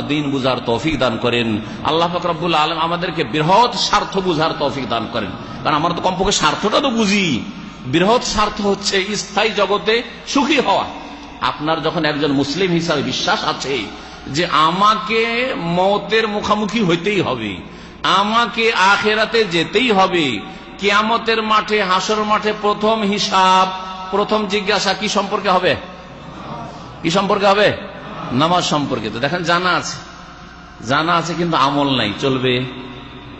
দিন বুঝার তৌফিক দান করেন। আল্লাহ ফকরাবুল আলম আমাদেরকে বৃহৎ স্বার্থ বুঝার তৌফিক দান করেন। কারণ আমরা তো কমপক্ষে স্বার্থটা তো বুঝি। বৃহৎ স্বার্থ হচ্ছে স্থায়ী জগতে সুখী হওয়া। আপনার যখন একজন মুসলিম হিসাবে বিশ্বাস আছে যে আমাকে মতের মুখামুখি হইতেই হবে, আমাকে আখেরাতে যেতেই হবে, কেয়ামতের মাঠে হাসর মাঠে প্রথম হিসাব, প্রথম জিজ্ঞাসা কি সম্পর্কে হবে? কি সম্পর্কে হবে? নামাজ সম্পর্কে তো দেখেন, জানা আছে। জানা আছে কিন্তু আমল নাই, চলবে।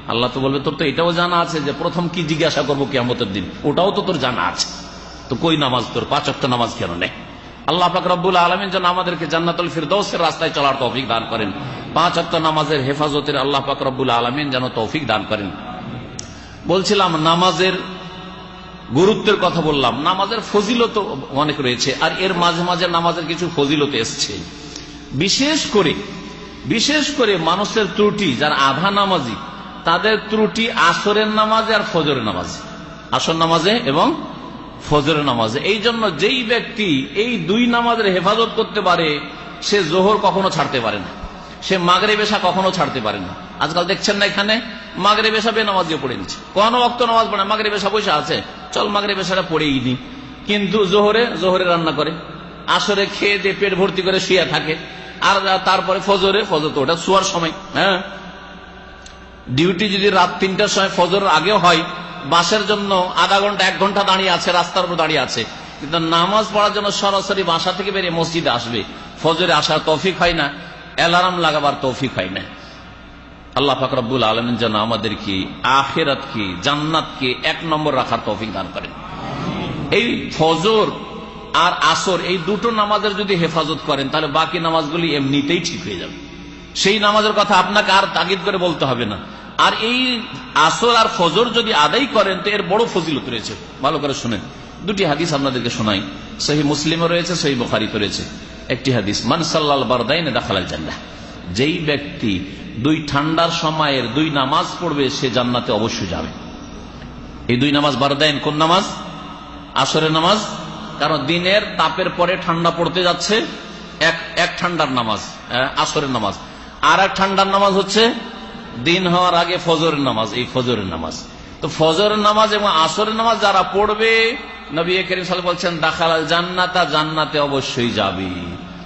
আল্লাহ তো বলবে, তোর তো এটাও জানা আছে যে প্রথম কি জিজ্ঞাসা করব কেমতের দিন? ওটাও তো তোর জানা আছে। তো কই নামাজ তোর? পাঁচ পাঁচক্ত নামাজ কেন নেই আল্লাহ পাক রব্বুল আলমিন যেন আমাদেরকে জান্নাতুল ফিরদৌসের রাস্তায় চলার তৌফিক দান করেন। পাঁচ অক্ত নামাজের হেফাজতের আল্লাহ পাক রব্বুল আলমিন যেন তৌফিক দান করেন। বলছিলাম, নামাজের গুরুত্বের কথা বললাম। নামাজের ফজিলত অনেক রয়েছে, আর এর মাঝে মাঝে নামাজের কিছু ফজিলত এসছে। বিশেষ করে বিশেষ করে মানুষের ত্রুটি, যারা আধা নামাজি, তাদের ত্রুটি আসরের নামাজে আর ফজরের নামাজে। আসর নামাজে এবং ফজরের নামাজে। এই জন্য যেই ব্যক্তি এই দুই নামাজের হেফাজত করতে পারে, সে জোহর কখনো ছাড়তে পারে না। সে মাগরে বেশা কখনো ছাড়তে পারে না। আজকাল দেখছেন না এখানে? মাগরে বেশা বেনামাজিও পড়ে নিচ্ছে। কোন অক্ত নামাজ পড়ে মাগরে বেশা বসে আছে। চল মাগরে বেশাটা পড়েই নি। কিন্তু জোহরে জোহরে রান্না করে। আসরে খেয়ে দিয়ে পেট ভর্তি করে শুয়ে থাকে। আর তারপরে ফজরে ফজর তো ওটা শোয়ার সময় হ্যাঁ? ডিউটি যদি রাত তিনটার সময় ফজর আগে হয়, বাসের জন্য আধা ঘণ্টা, এক ঘণ্টা দাঁড়িয়ে আছে, রাস্তার উপর দাঁড়িয়ে আছে। কিন্তু নামাজ পড়ার জন্য সরাসরি বাসা থেকে বেরিয়ে মসজিদে আসবে। ফজরে আসার তৌফিক হয় না, অ্যালার্ম লাগাবার তৌফিক হয় না। আল্লাহ ফাকরাবুল আলম যেন আমাদেরকে আখেরাত কি জান্নাত কি এক নম্বর রাখার তৌফিক দান করেন। এই ফজর আর আসর, এই দুটো নামাজের যদি হেফাজত করেন, তাহলে বাকি নামাজগুলি এমনিতেই ঠিক হয়ে যাবে। সেই নামাজের কথা আপনাকে আর তাগিদ করে বলতে হবে না। আর এই আসর আর ফজর যদি আদায় করেন, তো এর বড় ফজিলত রয়েছে। ভালো করে শুনেন। দুটি হাদিস আপনাদেরকে শোনাই। সহি মুসলিমও রয়েছে, সহি বখারিতে রয়েছে। একটি হাদিস মানসাল্লাল বারদাইনে দাখালাল জান্নাহ। যেই ব্যক্তি দুই ঠান্ডার সময়ের দুই নামাজ পড়বে, সে জান্নাতে অবশ্যই যাবে। এই দুই নামাজ বারদাইন কোন নামাজ? আসরের নামাজ? কারণ দিনের তাপের পরে ঠান্ডা পড়তে যাচ্ছে, এক এক ঠান্ডার নামাজ আসরের নামাজ। আর এক ঠান্ডার নামাজ হচ্ছে দিন হওয়ার আগে ফজরের নামাজ, এই ফজরের নামাজ। তো ফজরের নামাজ এবং আসরের নামাজ যারা পড়বে, নবী করিম সাল বলছেন, দাখালাল জান্নাতা, জান্নাতে অবশ্যই যাবি।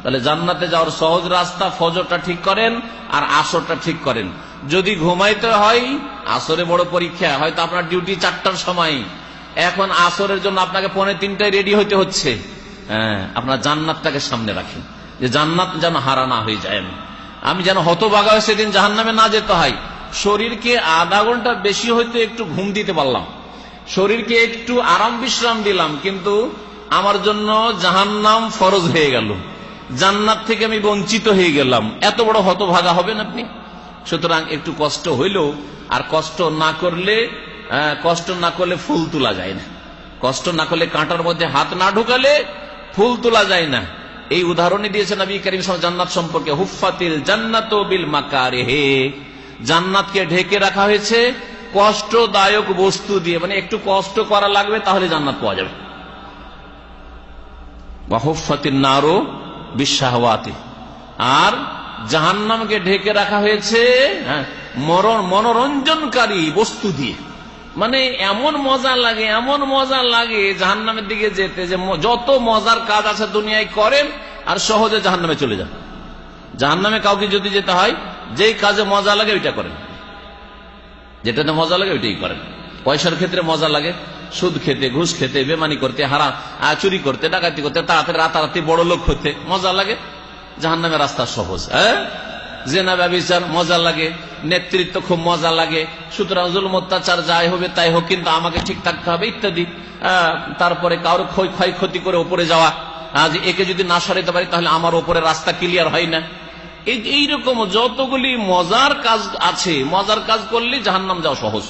তাহলে জান্নাতে যাওয়ার সহজ রাস্তা ফজরটা ঠিক করেন আর আসরটা ঠিক করেন। যদি ঘুমাইতে হয়, আসরে বড় পরীক্ষা, হয়তো আপনার ডিউটি চারটার সময়। এখন আসরের জন্য আপনাকে পৌনে তিনটায় রেডি হইতে হচ্ছে। হ্যাঁ আপনার জান্নাতটাকে সামনে রাখেন। যে জান্নাত যেন হারা না হয়ে যায় আমি। যেন হতবাগা হয়ে সেদিন জাহান নামে না যেতে হয়। শরীরকে আধা ঘণ্টা বেশি হইতে একটু ঘুম দিতে পারলাম। শরীরকে একটু আরাম বিশ্রাম দিলাম, কিন্তু আমার জন্য জাহান্নাম ফরজ হয়ে গেল। জান্নাত থেকে আমি বঞ্চিত হয়ে গেলাম। এত বড় হতভাগা হবেন আপনি? সুতরাং একটু কষ্ট হইলেও, আর কষ্ট না করলে কষ্ট না করলে ফুল তোলা যায় না। কষ্ট না করলে কাঁটার মধ্যে হাত না ঢুকালে ফুল তোলা যায় না। এই উদাহরণই দিয়েছেন নবী করিম জান্নাত সম্পর্কে হুফাতিল জান্নাত বিল মাকারে হে জান্নাতকে ঢেকে রাখা হয়েছে কষ্টদায়ক বস্তু দিয়ে। মানে একটু কষ্ট করা লাগবে তাহলে জান্নাত পাওয়া যাবে। নারো বিশ্বাহওয়াতে আর জাহান্নামকে ঢেকে রাখা হয়েছে মনোরঞ্জনকারী বস্তু দিয়ে। মানে এমন মজা লাগে, এমন মজা লাগে জাহান নামের দিকে যেতে যে যত মজার কাজ আছে দুনিয়ায় করেন আর সহজে জাহান নামে চলে যান। জাহান নামে কাউকে যদি যেতে হয়, যেই কাজে মজা লাগে ওইটা করেন। যেটাতে মজা লাগে ওইটাই করেন। পয়সার ক্ষেত্রে মজা লাগে, সুদ খেতে, ঘুষ খেতে, বেমানি করতে, হারা চুরি করতে, ডাকাতি করতে, তাড়াতাড়ি রাতারাতি বড় লোক হতে মজা লাগে। জাহান নামের রাস্তা সহজ হ্যাঁ? জেনা, ব্যবচার, মজা লাগে। নেতৃত্ব খুব মজা লাগে। সুতরাং জুলম অত্যাচার যাই হবে তাই হোক, কিন্তু আমাকে ঠিক থাকতে হবে, ইত্যাদি। তারপরে কারও ক্ষয় ক্ষতি করে ওপরে যাওয়া। আজ একে যদি না সরাইতে পারি, তাহলে আমার ওপরে রাস্তা ক্লিয়ার হয় না। এইরকম যতগুলি মজার কাজ আছে, মজার কাজ করলে জাহান্নাম যাওয়া সহজ।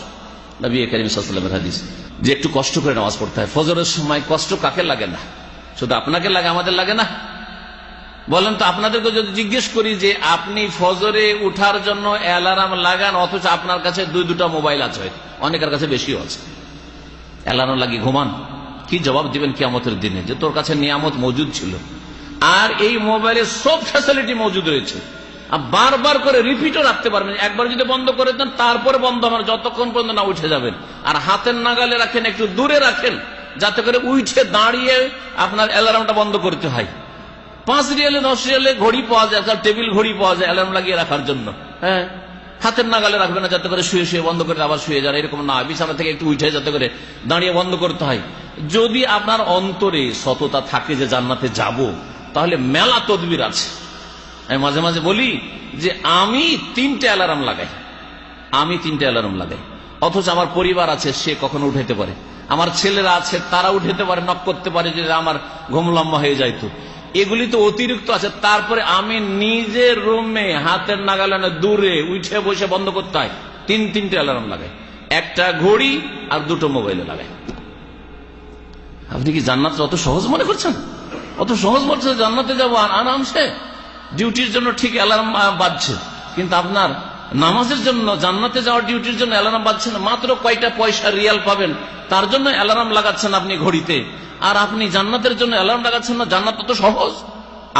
নবী করিমের হাদিস, যে একটু কষ্ট করে নামাজ পড়তে হয়। ফজরের সময় কষ্ট কাকে লাগে না? শুধু আপনাকে লাগে, আমাদের লাগে না? বলেন তো, আপনাদেরকে যদি জিজ্ঞেস করি যে আপনি ফজরে উঠার জন্য অ্যালার্ম লাগান, অথচ আপনার কাছে দুই দুটা মোবাইল আছে, অনেকের কাছে বেশিও আছে। অ্যালার্ম লাগিয়ে ঘুমান। কি জবাব দিবেন কিয়ামতের দিনে? যে তোর কাছে নিয়ামত মজুদ ছিল। আর এই মোবাইলে সব ফ্যাসিলিটি মজুদ রয়েছে। আর বারবার করে রিপিটও রাখতে পারবেন। একবার যদি বন্ধ করে দেন, তারপরে বন্ধ হবে যতক্ষণ পর্যন্ত না উঠে যাবেন। আর হাতের নাগালে রাখেন, একটু দূরে রাখেন, যাতে করে উঠে দাঁড়িয়ে আপনার অ্যালার্মটা বন্ধ করতে হয়। পাঁচ রিয়ালে দশ রিয়ালে ঘড়ি পাওয়া যায় আজকাল টেবিল ঘড়ি পাওয়া যায় অ্যালার্ম লাগিয়ে রাখার জন্য। হ্যাঁ। হাতের নাগালে রাখবে না যাতে করে শুয়ে শুয়ে বন্ধ করে আবার শুয়ে যান এরকম না বিছানা থেকে একটু উঠে যাতে করে দাঁড়িয়ে বন্ধ করতে হয়। যদি আপনার অন্তরে সততা থাকে যে জান্নাতে যাব তাহলে মেলা তদবির আছে। আমি মাঝে মাঝে বলি যে আমি তিনটে অ্যালার্ম লাগাই। আমি তিনটে অ্যালার্ম লাগাই। অথচ আমার পরিবার আছে সে কখনো উঠাইতে পারে। আমার ছেলেরা আছে তারা উঠাতে পারে নক করতে পারে যে আমার ঘুম লম্বা হয়ে যাইতো। এগুলি তো অতিরিক্ত আছে। তারপরে আমি নিজের রুমে হাতের নাগালানে দূরে উঠে বসে বন্ধ করতে হয়। তিন, তিনটে অ্যালার্ম লাগাই একটা ঘড়ি আর দুটো মোবাইলে লাগাই আপনি কি জান্নাত অত সহজ মনে করছেন? অত সহজ বলছে জান্নাতে যাব আর আরামসে? ডিউটির জন্য ঠিক অ্যালার্ম বাজছে। কিন্তু আপনার নামাজের জন্য, জান্নাতে যাওয়ার ডিউটির জন্য অ্যালার্ম বাজছে না। মাত্র কয়টা পয়সা রিয়াল পাবেন? তার জন্য অ্যালার্ম লাগাচ্ছেন আপনি ঘড়িতে। আর আপনি জান্নাতের জন্য অ্যালার্ম লাগাচ্ছেন না, জান্নাত অত সহজ।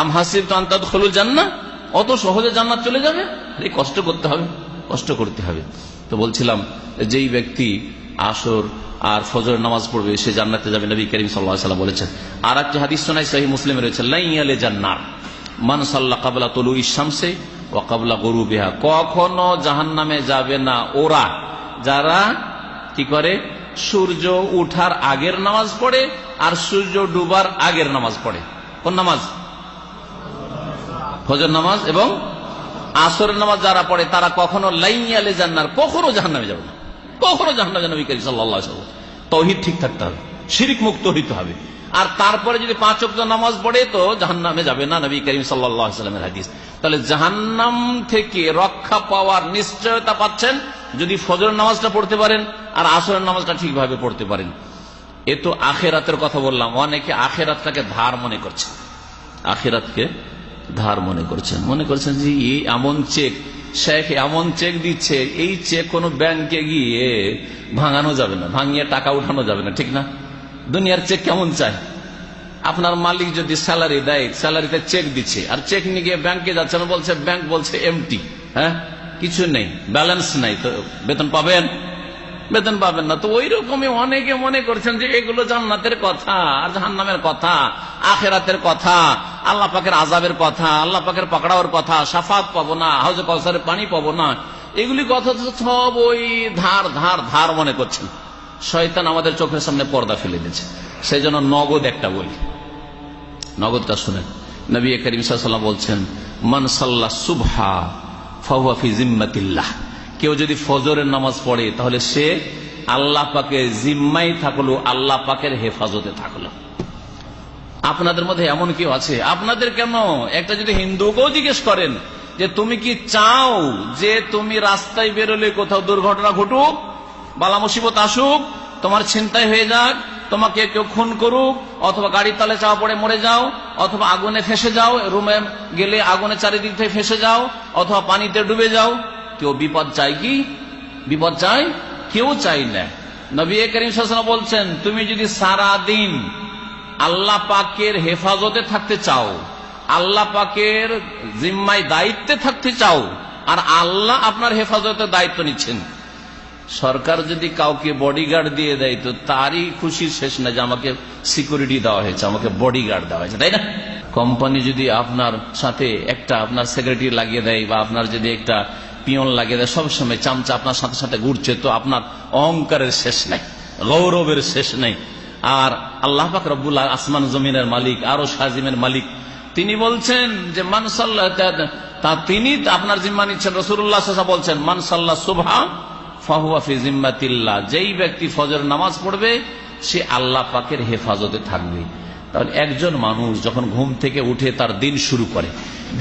আম হাসিব তো আন্তাদ খলুল জান্না অত সহজে জান্নাত চলে যাবে? এই কষ্ট করতে হবে, কষ্ট করতে হবে। তো বলছিলাম, যেই ব্যক্তি আসর আর ফজর নামাজ পড়বে, সে জান্নাতে যাবে, নবী করিম সাল্লাম বলেছেন। আর একটি হাদিস শোনাই সহি মুসলিমে রয়েছে লাইয়ালে জান্নার, মান সাল্লাহ কাবলা তলু ইসামসে ও কাবলা গরু বিহা কখনো জাহান নামে যাবে না ওরা। যারা কি করে? সূর্য উঠার আগের নামাজ পড়ে আর সূর্য ডুবার আগের নামাজ পড়ে। কোন নামাজ? ফজর নামাজ এবং আসরের নামাজ যারা পড়ে, তারা কখনো লাইয়ালে জান্নার, কখনো জাহান নামে যাবে না। কখনো জাহান নামে নবী করিম সাল্লাহ তহিদ ঠিক থাকতে হবে। শিরিক মুক্ত হইতে হবে। আর তারপরে যদি পাঁচ অক্ট নামাজ পড়ে তো জাহান্নামে যাবে না নবী করিম সাল্লামের হাদিস। তাহলে জাহান্নাম থেকে রক্ষা পাওয়ার নিশ্চয়তা পাচ্ছেন যদি ফজর নামাজটা পড়তে পারেন। আর আসরের নামাজটা ঠিকভাবে পড়তে পারেন। এ তো আখেরাতের কথা বললাম। অনেকে আখেরাতটাকে ধার মনে করছে আখেরাতকে ধার মনে করছেন। মনে করছেন যে এই এমন চেক, শেখ এমন চেক দিচ্ছে, এই চেক কোনো ব্যাংকে গিয়ে ভাঙানো যাবে না, ভাঙিয়ে টাকা উঠানো যাবে না, ঠিক না? দুনিয়ার চেক কেমন চায়? আপনার মালিক যদি স্যালারি দেয়, স্যালারিতে চেক দিচ্ছে, আর চেক নিয়ে গিয়ে ব্যাংকে যাচ্ছে না, বলছে, ব্যাংক বলছে এমটি হ্যাঁ? কিছু নেই, ব্যালেন্স নাই, তো বেতন পাবেন? বেতন পাবেন না। তো ওই রকমই অনেকে মনে করছেন যে এগুলো জান্নাতের কথা, আর জাহান্নামের কথা, আখেরাতের কথা, আল্লাহ পাকের আজাবের কথা, আল্লাহ পাকের পাকড়াওয়ার কথা সাফাত পাবো না, হাউজে কৌসারে পানি পাবো না। এগুলি কথা তো সব ওই ধার ধার ধার মনে করছেন। শয়তান আমাদের চোখের সামনে পর্দা ফেলে দিয়েছে। সেই জন্য নগদ একটা বলি। নগদটা শুনেন। নবী করিম সাল্লাম বলছেন মনসাল্লা সুভা ফাহুয়াফি জিম্মাতিল্লাহ। কেউ যদি ফজরের নামাজ পড়ে, তাহলে সে আল্লাহ পাকে জিম্মাই থাকল, আল্লাহ পাকের হেফাজতে থাকল। আপনাদের মধ্যে এমন কেউ আছে? আপনাদের কেন? একটা যদি হিন্দুকেও জিজ্ঞেস করেন যে, তুমি কি চাও যে তুমি রাস্তায় বেরোলে কোথাও দুর্ঘটনা ঘটুক, বালা মুসিবত আসুক, তোমার ছিনতাই হয়ে যাক, তোমাকে কেউ খুন করুক, অথবা গাড়ির তালে চাওয়া পড়ে মরে যাও, অথবা আগুনে ফেসে যাও, রুমে গেলে আগুনে চারিদিক থেকে ফেসে যাও, অথবা পানিতে ডুবে যাও কেউ বিপদ চাই কি? বিপদ চাই কেউ চাই না। নবী করিম শাসনা বলছেন, তুমি যদি সারা দিন আল্লাহ পাকের হেফাজতে থাকতে চাও, আল্লাহ পাকের জিম্মায় দায়িত্বে থাকতে চাও, আর আল্লাহ আপনার হেফাজতে দায়িত্ব নিচ্ছেন, সরকার যদি কাউকে বডিগার্ড দিয়ে দেয়, তো তারই খুশি শেষ না যে আমাকে সিকিউরিটি দেওয়া হয়েছে, আমাকে বডিগার্ড দেওয়া হয়েছে, তাই না? কোম্পানি যদি আপনার সাথে একটা আপনার সেক্রেটারি লাগিয়ে দেয়, বা আপনার যদি একটা পিয়ন লাগিয়ে দেয় সবসময় চামচা আপনার সাথে সাথে ঘুরছে, তো আপনার অহংকারের শেষ নাই, গৌরবের শেষ নেই। আর আল্লাহ পাক আসমান জমিনের মালিক, আরও সাজিমের মালিক। তিনি বলছেন যে মানসাল্লাহ তা তিনি আপনার জিম্মা নিচ্ছেন রসুল্লাহ বলছেন মানসাল্লাহ সুভা ফাহুয়াফি জিম্মাতিল্লাহ যেই ব্যক্তি ফজর নামাজ পড়বে, সে আল্লাহ পাকের হেফাজতে থাকবে। তাহলে একজন মানুষ যখন ঘুম থেকে উঠে তার দিন শুরু করে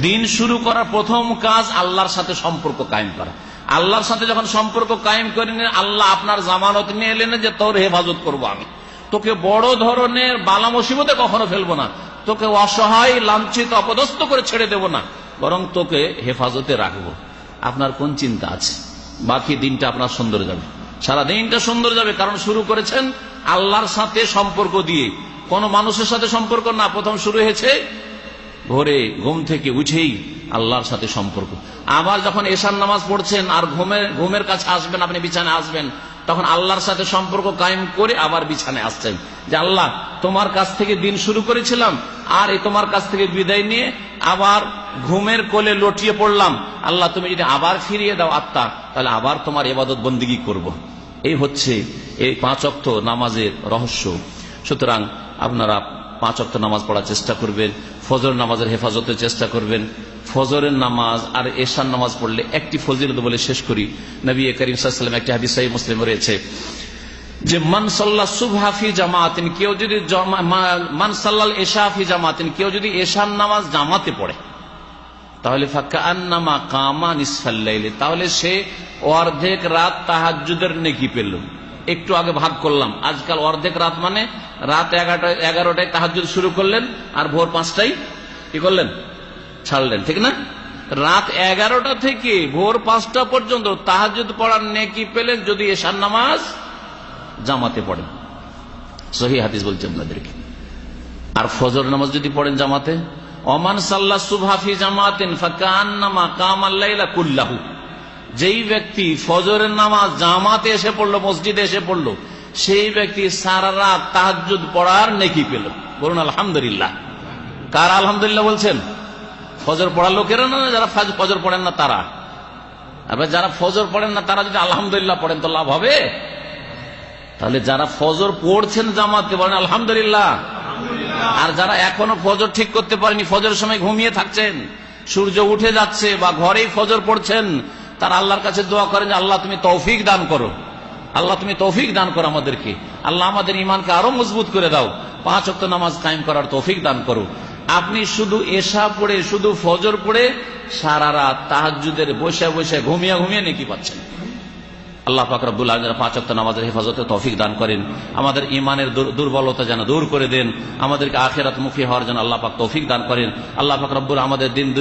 দিন শুরু করার প্রথম কাজ আল্লাহর সাথে সম্পর্ক কায়েম করা। আল্লাহর সাথে যখন সম্পর্ক কায়েম করে নিন আল্লাহ আপনার জামানত নিয়ে এলেন যে তোর হেফাজত করব আমি। তোকে বড় ধরনের বালা মুসিবতে কখনো ফেলব না। তোকে অসহায়, লাঞ্ছিত, অপদস্থ করে ছেড়ে দেব না। বরং তোকে হেফাজতে রাখব। আপনার কোন চিন্তা আছে? বাকি দিনটা আপনার সুন্দর যাবে। সারা দিনটা সুন্দর যাবে কারণ শুরু করেছেন আল্লাহর সাথে সম্পর্ক দিয়ে। কোন মানুষের সাথে সম্পর্ক না, প্রথম শুরু হয়েছে ভোরে ঘুম থেকে উঠেই আল্লাহর সাথে সম্পর্ক। আবার যখন এশার নামাজ পড়ছেন আর ঘুমের ঘুমের কাছে আসবেন, আপনি বিছানায় আসবেন, তখন আল্লাহর সাথে সম্পর্ক কায়েম করে আবার বিছানায় আসছেন। যে আল্লাহ, তোমার কাছ থেকে দিন শুরু করেছিলাম, আর এই তোমার কাছ থেকে বিদায় নিয়ে আবার ঘুমের কোলে লটিয়ে পড়লাম। আল্লাহ, তুমি যদি আবার ফিরিয়ে দাও আত্মা, তাহলে আবার তোমার এবাদত বন্দিগি করব। এই হচ্ছে এই পাঁচ অক্ত নামাজের রহস্য। সুতরাং আপনারা পাঁচ অক্ত নামাজ পড়ার চেষ্টা করবেন। ফজর নামাজের হেফাজতের চেষ্টা করবেন। ফজরের নামাজ আর এশার নামাজ পড়লে একটি ফজিলত বলে শেষ করি। নবী করিম সাল্লাম একটি হাদিস মুসলিম রয়েছে। যে মানসাল্লা সুবহাফি জামাতিন কেউ যদি মানসাল্লাল এশাফি জামাতিন কেউ যদি এশার নামাজ জামাতে পড়ে, তাহলে কামা নিসফাল্লাইলে তাহলে সে অর্ধেক রাত তাহাজুদের নেকি পেল। একটু আগে ভাগ করলাম। আজকাল অর্ধেক রাত মানে রাত এগারোটা, এগারোটায় তাহাজুদ শুরু করলেন আর ভোর পাঁচটায় কি করলেন? ছাড়লেন, ঠিক না? রাত এগারোটা থেকে ভোর পাঁচটা পর্যন্ত তাহাজুদ পড়ার নেকি পেলেন যদি এশার নামাজ জামাতে পড়েন। সহি হাদিস বলছে আপনাদেরকে। আর ফজর নামাজ যদি পড়েন জামাতে? অমান সাল্লাহ সুভাফি জামাতেন ফাকান্নামা কামাল্লাইলা কুল্লাহু। যেই ব্যক্তি ফজরের নামাজ জামাতে এসে পড়ল, মসজিদে এসে পড়ল, সেই ব্যক্তি সারা রাত তাহাজুদ পড়ার নেকি পেল। বলুন, আলহামদুলিল্লাহ। কার আলহামদুলিল্লাহ বলছেন? ফজর পড়ার লোকেরা না, যারা ফজর পড়েন না তারা? এবার যারা ফজর পড়েন না, তারা যদি আলহামদুলিল্লাহ পড়েন, তো লাভ হবে? তাহলে যারা ফজর পড়ছেন জামাতে বলেন, আলহামদুলিল্লাহ। আর যারা এখনও ফজর ঠিক করতে পারেনি, ফজরের সময় ঘুমিয়ে থাকছেন, সূর্য উঠে যাচ্ছে বা ঘরেই ফজর পড়ছেন তার আল্লাহর কাছে দোয়া করেন যে, আল্লাহ তুমি তৌফিক দান করো। আল্লাহ তুমি তৌফিক দান করো আমাদেরকে। আল্লাহ আমাদের ইমানকে আরও মজবুত করে দাও। পাঁচ অক্ট নামাজ কায়েম করার তৌফিক দান করো। আপনি শুধু এশা পড়ে, শুধু ফজর পড়ে সারা রাত তাহাজুদের বসে বসে ঘুমিয়ে ঘুমিয়ে নেকি পাচ্ছেন। আল্লাহ ফাকরাবুল আলম পাঁচ অক্ট নামাজের হেফাজতে তৌফিক দান করেন। আমাদের ইমানের দুর্বলতা যেন দূর করে দেন। আমাদেরকে আখেরাত মুখী হওয়ার জন্য আল্লাহ পাক তৌফিক দান করেন। আল্লাহ ফাকরাবুল আমাদের দিন